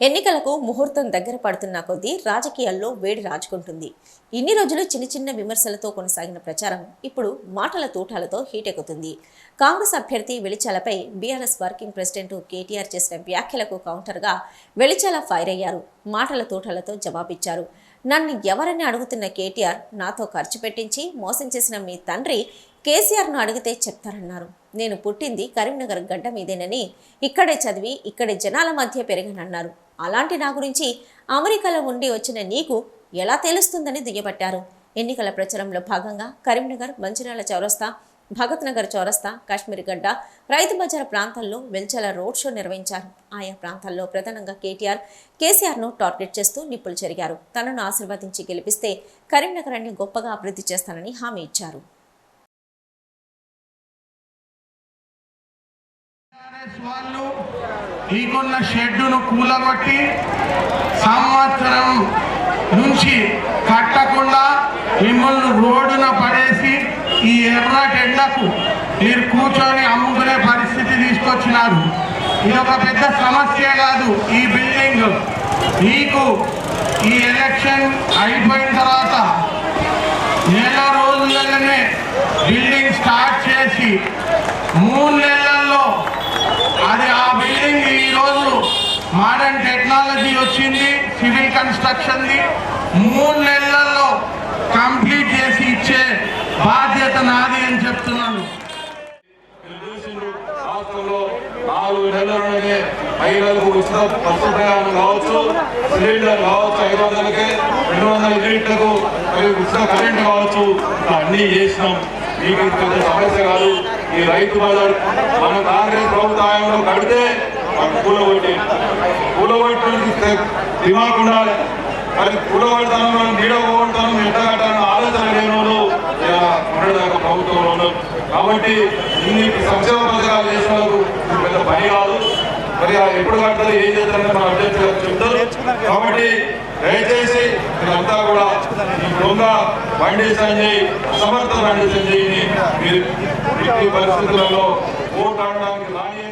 ఎన్నికలకు ముహూర్తం దగ్గర పడుతున్న కొద్దీ రాజకీయాల్లో వేడి రాజుకుంటుంది. ఇన్ని రోజులు చిన్న చిన్న విమర్శలతో కొనసాగిన ప్రచారం ఇప్పుడు మాటల తూటాలతో హీటెక్కుతుంది. కాంగ్రెస్ అభ్యర్థి వెలిచాలపై బీఆర్ఎస్ వర్కింగ్ ప్రెసిడెంట్ కేటీఆర్ చేసిన వ్యాఖ్యలకు కౌంటర్గా వెలిచాల ఫైర్ అయ్యారు. మాటల తూటాలతో జవాబిచ్చారు. నన్ను ఎవరని అడుగుతున్న కేటీఆర్ నాతో ఖర్చు పెట్టించి మోసం చేసిన మీ తండ్రి కేసీఆర్ను అడిగితే చెప్తారన్నారు. నేను పుట్టింది కరీంనగర్ గడ్డ మీదేనని ఇక్కడే చదివి ఇక్కడే జనాల మధ్య పెరిగానన్నారు. అలాంటి నా గురించి అమెరికాలో ఉండి వచ్చిన నీకు ఎలా తెలుస్తుందని దుయ్యబట్టారు? ఎన్నికల ప్రచారంలో భాగంగా కరీంనగర్ మంచిర్యాల చౌరస్తా భగత్ నగర్ చౌరస్తా కాశ్మీర్ గడ్డ రైతు బజార్ ప్రాంతాల్లో వెల్చల రోడ్ షో నిర్వహించారు. ఆయా ప్రాంతాల్లో ప్రధానంగా కేటీఆర్ కేసీఆర్ను టార్గెట్ చేస్తూ నిప్పులు చెరిగారు. తనను ఆశీర్వదించి గెలిపిస్తే కరీంనగరాన్ని గొప్పగా అభివృద్ధి చేస్తానని హామీ ఇచ్చారు. వాళ్ళు నీకున్న షెడ్డును కూలగొట్టి సంవత్సరం నుంచి కట్టకుండా మిమ్మల్ని రోడ్డున పడేసి ఈ ఎర్రటెండకు మీరు కూర్చొని అమ్ముకునే పరిస్థితి తీసుకొచ్చినారు. ఇది ఒక పెద్ద సమస్య కాదు ఈ బిల్డింగ్. మీకు ఈ ఎలక్షన్ అయిపోయిన తర్వాత నెల రోజులనే బిల్డింగ్ స్టార్ట్ చేసి మూడు నెలల్లో అది ఆ బిల్డింగ్ ఈ రోజు మోడర్న్ టెక్నాలజీ వచ్చింది సివిల్ కన్స్ట్రక్షన్ది. మూడు నెలల్లో కంప్లీట్ చేసి ఇచ్చే బాధ్యత నాది అని చెప్తున్నాను. మీరు చూసిండ్రు రాష్ట్రంలో నాలుగు నెలలలోనే మహిళలకు ఉచిత బస్సు ప్రయాణం కావచ్చు సిలిండర్ కావచ్చు ఐదు వందలకే రెండు వందల యూనిట్లకు మరి ఉచిత కరెంట్ కావచ్చు. అన్నీ చేసినాం. మీకు ఇది పెద్ద సమస్య కాదు. ఈ రైతు బజార్ మన కాంగ్రెస్ ప్రభుత్వంలో కడితే కూలగొట్టి కూలగొట్టి దిమాగ్ ఉండాలి మరి కూలగొడతాను నీడ పోగొడతాను ఎట్ట ఆలోచన లేని వాళ్ళు ఉండడానికి ప్రభుత్వంలో ఉన్నారు. కాబట్టి ఇన్ని సంక్షేమ పథకాలు చేసిన వాళ్ళకు పెద్ద పని కాదు. మరి ఎప్పుడు కడతారు ఏం చేస్తారని మన అభ్యర్థి గారు చెప్తారు. కాబట్టి దయచేసి మీరంతా కూడా ఈ దొంగ బండి సంజయ్ అసమర్థ బండి సంజయ్ని మీరు పరిస్థితులలో ఓటు ఆడడానికి రాని